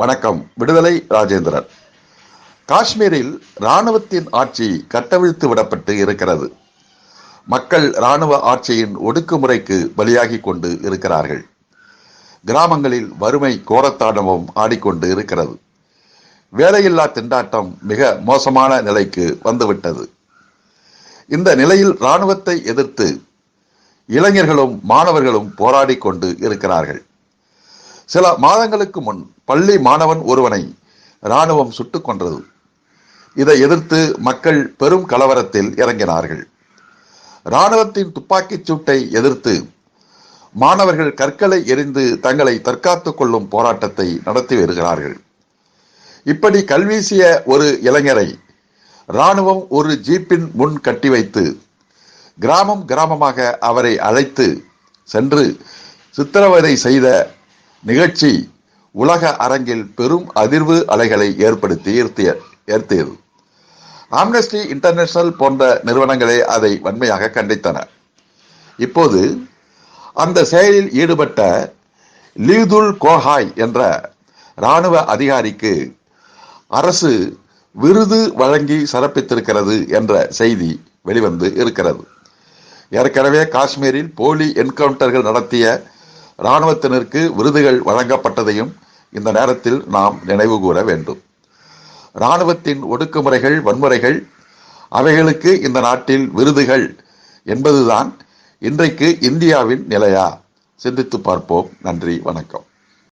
வணக்கம். விடுதலை ராஜேந்திரன். காஷ்மீரில் இராணுவத்தின் ஆட்சி கட்டவிழ்த்து விடப்பட்டு இருக்கிறது. மக்கள் இராணுவ ஆட்சியின் ஒடுக்குமுறைக்கு பலியாகி கொண்டு இருக்கிறார்கள். கிராமங்களில் வறுமை கோரத்தாண்டவம் ஆடிக்கொண்டு இருக்கிறது. வேலையில்லா திண்டாட்டம் மிக மோசமான நிலைக்கு வந்துவிட்டது. இந்த நிலையில் இராணுவத்தை எதிர்த்து இளைஞர்களும் மாணவர்களும் போராடி கொண்டு இருக்கிறார்கள். சில மாதங்களுக்கு முன் பள்ளி மாணவன் ஒருவனை இராணுவம் சுட்டுக் கொன்றது. இதை எதிர்த்து மக்கள் பெரும் கலவரத்தில் இறங்கினார்கள். இராணுவத்தின் துப்பாக்கிச் சூட்டை எதிர்த்து மாணவர்கள் கற்களை எரிந்து தங்களை தற்காத்துக் கொள்ளும் போராட்டத்தை நடத்தி வருகிறார்கள். இப்படி கல்வீசிய ஒரு இளைஞரை இராணுவம் ஒரு ஜீப்பின் முன் கட்டி வைத்து கிராமம் கிராமமாக அவரை அழைத்து சென்று சித்திரவதை செய்த நிகழ்ச்சி உலக அரங்கில் பெரும் அதிர்வு அலைகளை ஏற்படுத்தி ஈர்த்திய ஏற்றியது ஆம்னஸ்டி இன்டர்நேஷனல் போன்ற நிறுவனங்களே அதை வன்மையாக கண்டித்தன. இப்போது அந்த செயலில் ஈடுபட்ட லீதுல் கோஹாய் என்ற இராணுவ அதிகாரிக்கு அரசு விருது வழங்கி சிறப்பித்திருக்கிறது என்ற செய்தி வெளிவந்து இருக்கிறது. ஏற்கனவே காஷ்மீரில் போலி என்கவுண்டர்கள் நடத்திய இராணுவத்தினருக்கு விருதுகள் வழங்கப்பட்டதையும் இந்த நேரத்தில் நாம் நினைவு கூற வேண்டும். இராணுவத்தின் ஒடுக்குமுறைகள் வன்முறைகள் அவைகளுக்கு இந்த நாட்டில் விருதுகள் என்பதுதான் இன்றைக்கு இந்தியாவின் நிலையா? சிந்தித்து பார்ப்போம். நன்றி வணக்கம்.